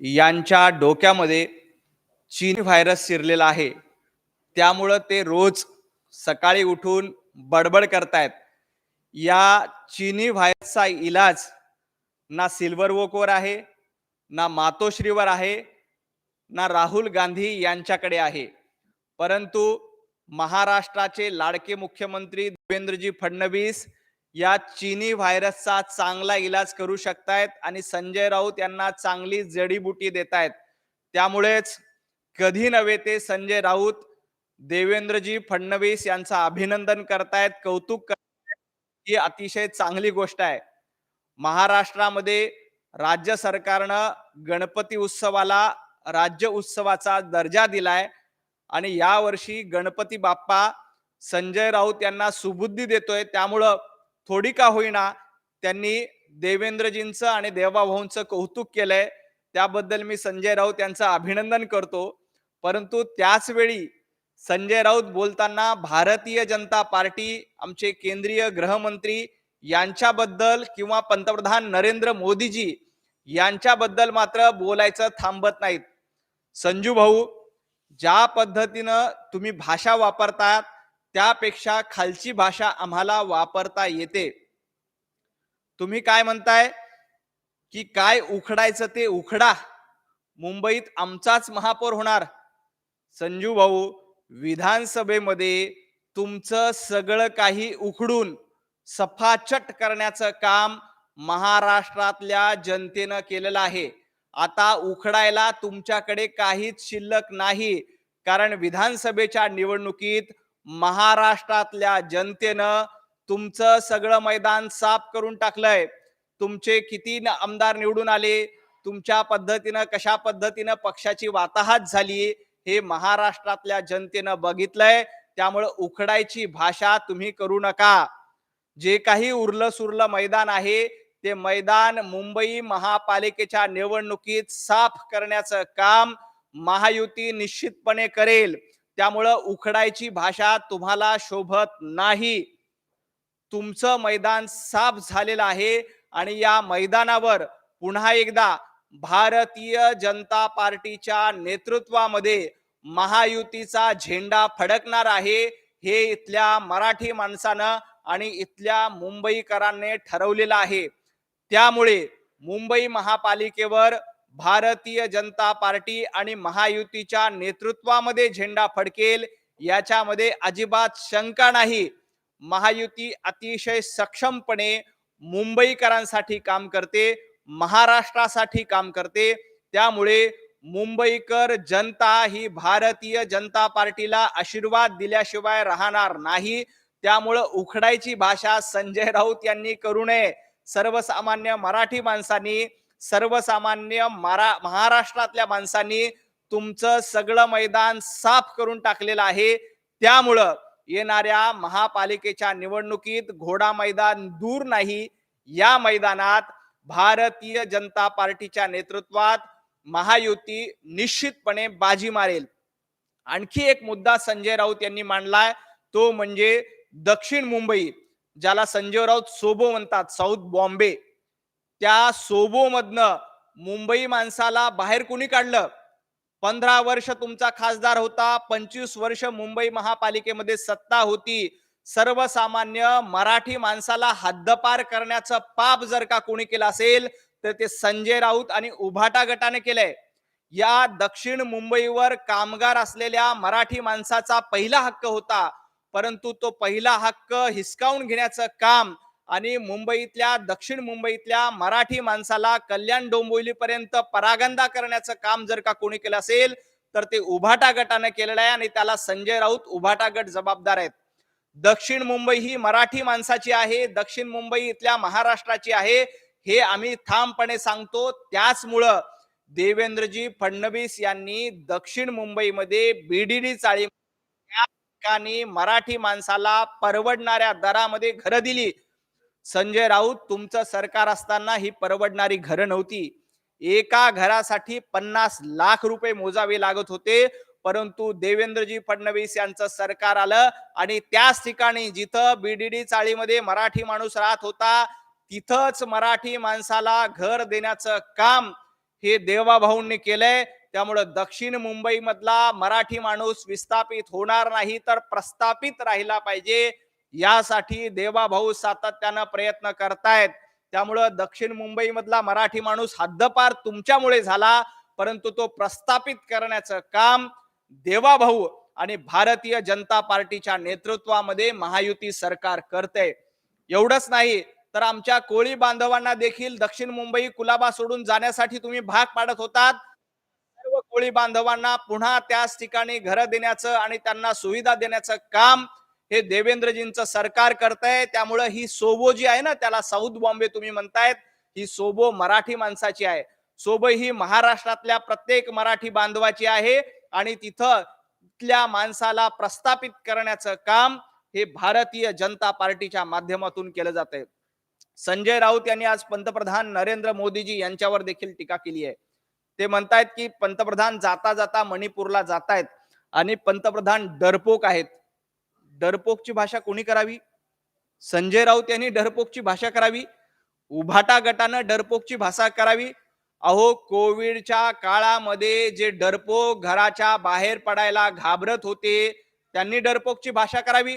यांच्या डोक्यामध्ये चीनी व्हायरस शिरलेला आहे. त्यामुळं ते रोज सकाळी उठून बडबड करतायत. या चीनी व्हायरसचा इलाज ना सिल्वर वोकवर आहे ना मातोश्रीवर आहे ना राहुल गांधी यांच्याकडे आहे. परंतु महाराष्ट्राचे लाडके मुख्यमंत्री देवेंद्रजी फडणवीस या चीनी व्हायरसचा चांगला इलाज करू शकतायत आणि संजय राऊत यांना चांगली जडीबुटी देत आहेत त्यामुळेच कधी नव्हे ते संजय राऊत देवेंद्रजी फडणवीस यांचं अभिनंदन करतायत कौतुक करतायत. ही अतिशय चांगली गोष्ट आहे. महाराष्ट्रामध्ये राज्य सरकारनं गणपती उत्सवाला राज्य उत्सवाचा दर्जा दिलाय आणि यावर्षी गणपती बाप्पा संजय राऊत यांना सुबुद्धी देतोय. त्यामुळं थोडी का होईना त्यांनी देवेंद्रजींचं आणि देवाभाऊंचं कौतुक केलंय. त्याबद्दल मी संजय राऊत यांचं अभिनंदन करतो. परंतु त्याच वेळी संजय राऊत बोलताना भारतीय जनता पार्टी आमचे केंद्रीय गृहमंत्री यांच्याबद्दल किंवा पंतप्रधान नरेंद्र मोदीजी यांच्याबद्दल मात्र बोलायचं थांबत नाहीत. संजू भाऊ ज्या पद्धतीनं तुम्ही भाषा वापरतात त्यापेक्षा खालची भाषा आम्हाला वापरता येते. तुम्ही काय म्हणताय? की काय उखडायचं ते उखडा. मुंबईत आमचाच महापौर होणार. संजू भाऊ विधानसभेमध्ये तुमचं सगळं काही उखडून सफाचट करण्याचं काम महाराष्ट्रातल्या जनतेनं केलेलं आहे. आता उखडायला तुमच्याकडे काहीच शिल्लक नाही. कारण विधानसभेच्या निवडणुकीत महाराष्ट्रातल्या जनतेनं तुमचं सगळं मैदान साफ करून टाकलंय. तुमचे किती न- आमदार निवडून आले तुमच्या पद्धतीनं कशा पद्धतीनं पक्षाची वाताहात झाली हे महाराष्ट्रातल्या जनतेनं बघितलंय. त्यामुळं उखडायची भाषा तुम्ही करू नका. जे काही उरलं सुरलं मैदान आहे ते मैदान मुंबई महापालिकेच्या निवडणुकीत साफ करण्याचं काम महायुती निश्चितपणे करेल. त्यामुळं उखडायची भाषा तुम्हाला शोभत नाही. तुमचं मैदान साफ झालेलं आहे आणि या मैदानावर पुन्हा एकदा भारतीय जनता पार्टीच्या नेतृत्वामध्ये महायुतीचा झेंडा फडकणार आहे. हे इथल्या मराठी माणसानं आणि इथल्या मुंबईकरांनी ठरवलेलं आहे. त्यामुळे मुंबई महापालिकेवर भारतीय जनता पार्टी आणि महायुतीच्या नेतृत्वामध्ये झेंडा फडकेल याच्यामध्ये अजिबात शंका नाही. महायुती अतिशय सक्षमपणे मुंबईकरांसाठी काम करते महाराष्ट्रासाठी काम करते. त्यामुळे मुंबईकर जनता ही भारतीय जनता पार्टीला आशीर्वाद दिल्याशिवाय राहणार नाही. त्यामुळं उखडायची भाषा संजय राऊत यांनी करू नये. सर्वसामान्य मराठी माणसांनी सर्वसामान्य मरा महाराष्ट्रातल्या माणसांनी तुमचं सगळं मैदान साफ करून टाकलेलं आहे. त्यामुळं येणाऱ्या महापालिकेच्या निवडणुकीत घोडा मैदान दूर नाही. या मैदानात भारतीय जनता पार्टीच्या नेतृत्वात महायुती निश्चितपणे बाजी मारेल. आणखी एक मुद्दा संजय राऊत यांनी मांडलाय. तो म्हणजे दक्षिण मुंबई ज्याला संजय राऊत सोबो म्हणतात साऊथ बॉम्बे. त्या सोबोमधनं मुंबई माणसाला बाहेर कुणी काढलं? पंधरा वर्ष तुमचा खासदार होता पंचवीस वर्ष मुंबई महापालिकेमध्ये सत्ता होती. सर्वसामान्य मराठी माणसाला हद्दपार करण्याचं पाप जर का कोणी केलं असेल तर ते संजय राऊत आणि उभाटा गटाने केलंय. या दक्षिण मुंबईवर कामगार असलेल्या मराठी माणसाचा पहिला हक्क होता. परंतु तो पहिला हक्क हिसकावून घेण्याचं काम आणि मुंबईतल्या दक्षिण मुंबईतल्या मराठी माणसाला कल्याण डोंबिवलीपर्यंत परागंदा करण्याचं काम जर का कोणी केलं असेल तर ते उभाटा गटाने केलेलं आहे आणि त्याला संजय राऊत उभाटा गट जबाबदार आहेत. दक्षिण मुंबई ही मराठी माणसाची आहे दक्षिण मुंबई इथल्या महाराष्ट्राची आहे हे आम्ही ठामपणे सांगतो. त्याचमुळं देवेंद्रजी फडणवीस यांनी दक्षिण मुंबईमध्ये बीडीडी चाळी त्या ठिकाणी मराठी माणसाला परवडणाऱ्या दरामध्ये घरं दिली. संजय राऊत तुमचं सरकार असताना ही परवडणारी घरं नव्हती. एका घरासाठी पन्नास लाख रुपये मोजावे लागत होते परंतु देवेंद्रजी फडणवीस यांचं सरकार आलं आणि त्याच ठिकाणी जिथं बीडीडी चाळीमध्ये मराठी माणूस राहत होता तिथंच मराठी माणसाला घर देण्याचं काम हे देवाभाऊंनी केलंय. त्यामुळं दक्षिण मुंबईमधला मराठी माणूस विस्थापित होणार नाही तर प्रस्थापित राहिला पाहिजे. यासाठी देवाभाऊ सातत्यानं प्रयत्न करतायत. त्यामुळं दक्षिण मुंबई मधला मराठी माणूस हद्दपार तुमच्यामुळे झाला परंतु तो प्रस्थापित करण्याचं काम देवाभाऊ आणि भारतीय जनता पार्टीच्या नेतृत्वामध्ये महायुती सरकार करते एवढंच नाही तर आमच्या कोळी बांधवांना देखील दक्षिण मुंबई कुलाबा सोडून जाण्यासाठी तुम्ही भाग पाडत होतात. सर्व कोळी बांधवांना पुन्हा त्याच ठिकाणी घरं देण्याचं आणि त्यांना सुविधा देण्याचं काम हे देवेंद्रजींचं सरकार करतंय त्यामुळं ही सोबो जी आहे ना त्याला साऊथ बॉम्बे तुम्ही म्हणतायत ही सोबो मराठी माणसाची आहे. सोबो ही महाराष्ट्रातल्या प्रत्येक मराठी बांधवाची आहे आणि तिथं तिथल्या माणसाला प्रस्थापित करण्याचं काम हे भारतीय जनता पार्टीच्या माध्यमातून केलं जात आहे संजय राऊत यांनी आज पंतप्रधान नरेंद्र मोदीजी यांच्यावर देखील टीका केली आहे. ते म्हणतायत की पंतप्रधान जाता जाता मणिपूरला जातायत आणि पंतप्रधान डरपोक आहेत. डरपोकची भाषा कोणी करावी? संजय राऊत यांनी डरपोकची भाषा करावी? उभाटा गटानं डरपोकची भाषा करावी? अहो कोविडच्या काळामध्ये जे डरपोक घराच्या बाहेर पडायला घाबरत होते त्यांनी डरपोकची भाषा करावी?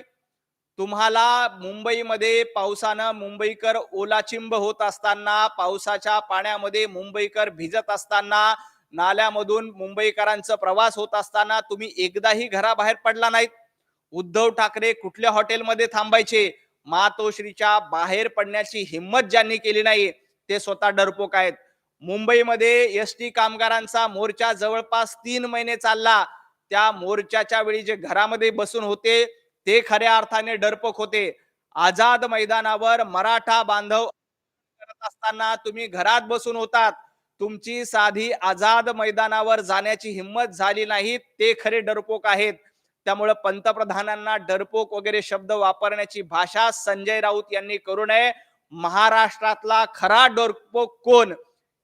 तुम्हाला मुंबईमध्ये पावसानं मुंबईकर ओलाचिंब होत असताना पावसाच्या पाण्यामध्ये मुंबईकर भिजत असताना नाल्यामधून मुंबईकरांचा प्रवास होत असताना तुम्ही एकदाही घराबाहेर पडला नाहीत? उद्धव ठाकरे कुठल्या हॉटेलमध्ये थांबायचे? मातोश्रीच्या बाहेर पडण्याची हिंमत ज्यांनी केली नाही ते स्वतः डरपोक आहेत. मुंबईमध्ये एस टी कामगारांचा मोर्चा जवळपास तीन महिने चालला. त्या मोर्चाच्या वेळी जे घरामध्ये बसून होते ते खऱ्या अर्थाने डरपोक होते. आझाद मैदानावर मराठा बांधव करत असताना तुम्ही घरात बसून होतात. तुमची साधी आझाद मैदानावर जाण्याची हिंमत झाली नाही ते खरे डरपोक आहेत. त्यामुळे पंतप्रधानांना डरपोक वगैरे शब्द वापरण्याची भाषा संजय राऊत यांनी करू नये. महाराष्ट्रातला खरा डरपोक कोण?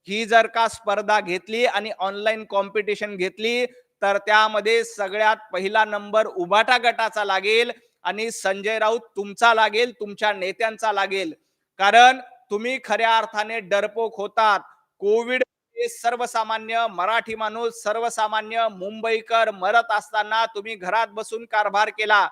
ही जर का स्पर्धा घेतली आणि ऑनलाईन कॉम्पिटिशन घेतली तर त्यामध्ये सगळ्यात पहिला नंबर उभाटा गटाचा लागेल आणि संजय राऊत तुमचा लागेल तुमच्या नेत्यांचा लागेल. कारण तुम्ही खऱ्या अर्थाने डरपोक होतात. कोविड सर्वसामान्य मराठी माणूस सर्वसामान्य मुंबईकर मरत असताना तुम्ही घरात बसून कारभार केला.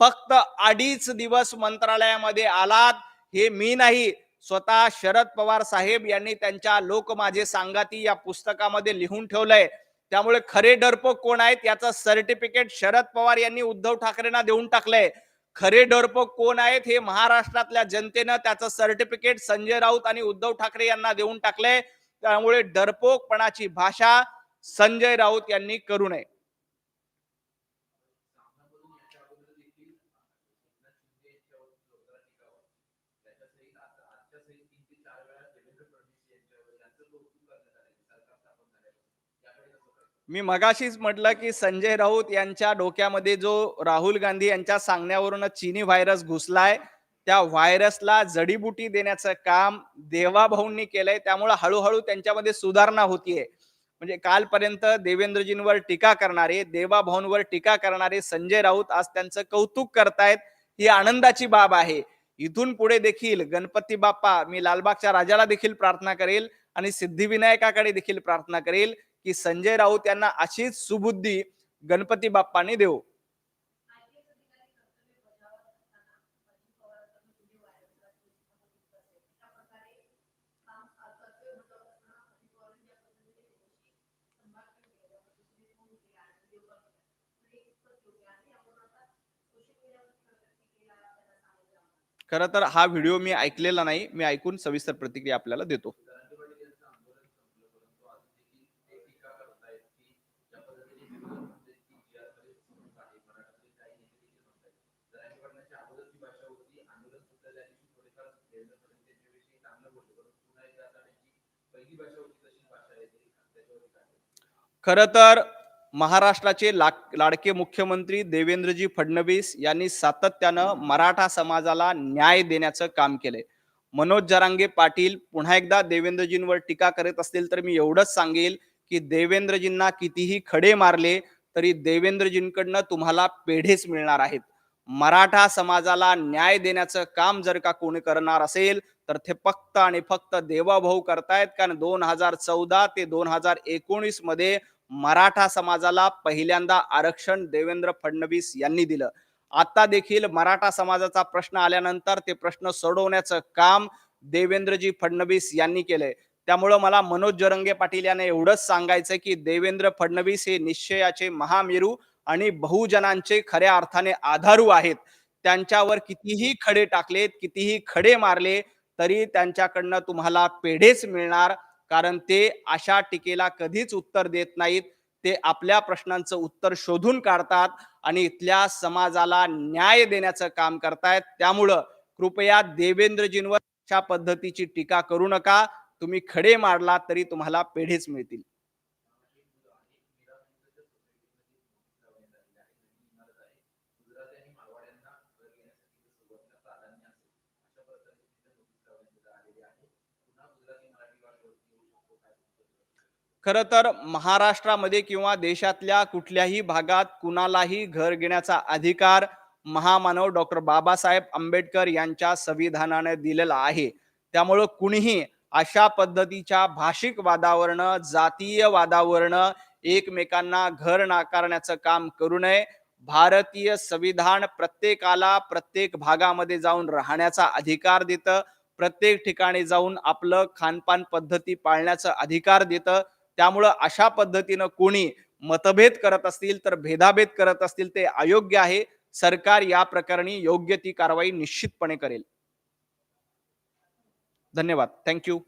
फक्त अडीच दिवस मंत्रालयामध्ये आलात. हे मी नाही स्वतः शरद पवार साहेब यांनी त्यांच्या लोक माझे सांगाती या पुस्तकामध्ये लिहून ठेवलंय. त्यामुळे खरे डरपोक कोण आहेत याचं सर्टिफिकेट शरद पवार यांनी उद्धव ठाकरेंना देऊन टाकलंय. खरे डरपोक कोण आहेत हे महाराष्ट्रातल्या जनतेनं त्याचं सर्टिफिकेट संजय राऊत आणि उद्धव ठाकरे यांना देऊन टाकलंय. त्यामुळे डरपोकपणाची भाषा संजय राऊत यांनी करू नये. मी मगाशीच म्हटलं की संजय राऊत यांच्या डोक्यामध्ये जो राहुल गांधी यांच्या सांगण्यावरून चीनी व्हायरस घुसलाय त्या व्हायरसला जडीबुटी देण्याचं काम देवाभाऊंनी केलंय. त्यामुळे हळूहळू त्यांच्यामध्ये सुधारणा होतीये. म्हणजे कालपर्यंत देवेंद्रजींवर टीका करणारे देवाभाऊंवर टीका करणारे संजय राऊत आज त्यांचं कौतुक करतायत ही आनंदाची बाब आहे. इथून पुढे देखील गणपती बाप्पा मी लालबागच्या राजाला देखील प्रार्थना करेल आणि सिद्धिविनायकाकडे देखील प्रार्थना करेल की संजय राऊत यांना अशीच सुबुद्धी गणपती बाप्पाने देऊ खरं तर हा व्हिडिओ मी ऐकलेला नाही मी ऐकून सविस्तर प्रतिक्रिया आपल्याला देतो. खर तर महाराष्ट्राचे लाक- लाडके मुख्यमंत्री देवेंद्रजी फडणवीस यांनी सातत्यानं मराठा समाजाला न्याय देण्याचं काम केलंय. मनोज जरांगे पाटील पुन्हा एकदा देवेंद्रजींवर टीका करत असतील तर मी एवढंच सांगेल की देवेंद्रजींना कितीही खडे मारले तरी देवेंद्रजींकडनं तुम्हाला पेढेच मिळणार आहेत. मराठा समाजाला न्याय देण्याचं काम जर का कोणी करणार असेल तर ते फक्त आणि फक्त देवाभाऊ करतायत. कारण दोन हजार चौदा ते दोन हजार एकोणीसमध्ये मराठा समाजाला पहिल्यांदा आरक्षण देवेंद्र फडणवीस यांनी दिलं. आता देखील मराठा समाजाचा प्रश्न आल्यानंतर ते प्रश्न सोडवण्याचं काम देवेंद्रजी फडणवीस यांनी केलंय. त्यामुळं मला मनोज जरंगे पाटील यांना एवढंच सांगायचं की देवेंद्र फडणवीस हे निश्चयाचे महामेरू आणि बहुजनांचे खऱ्या अर्थाने आधारू आहेत. त्यांच्यावर कितीही खडे टाकलेत कितीही खडे मारले तरी त्यांच्याकडनं तुम्हाला पेढेच मिळणार. कारण ते अशा टीकेला कधीच उत्तर देत नाहीत. ते आपल्या प्रश्नांचं उत्तर शोधून काढतात आणि इथल्या समाजाला न्याय देण्याचं काम करतायत. त्यामुळं कृपया देवेंद्रजींवर अशा पद्धतीची टीका करू नका. तुम्ही खडे मारला तरी तुम्हाला पेढेच मिळतील. खरं तर महाराष्ट्रामध्ये किंवा देशातल्या कुठल्याही भागात कुणालाही घर घेण्याचा अधिकार महामानव डॉक्टर बाबासाहेब आंबेडकर यांच्या संविधानाने दिलेला आहे. त्यामुळं कुणीही अशा पद्धतीच्या भाषिक वादावरनं जातीय वादावरनं एकमेकांना घर नाकारण्याचं काम करू नये. भारतीय संविधान प्रत्येकाला प्रत्येक भागामध्ये जाऊन राहण्याचा अधिकार देतं. प्रत्येक ठिकाणी जाऊन आपलं खानपान पद्धती पाळण्याचा अधिकार देतं. त्यामुळं अशा पद्धतीनं कोणी मतभेद करत असतील तर भेदाभेद करत असतील ते अयोग्य आहे. सरकार या प्रकरणी योग्य ती कारवाई निश्चितपणे करेल. धन्यवाद. थँक्यू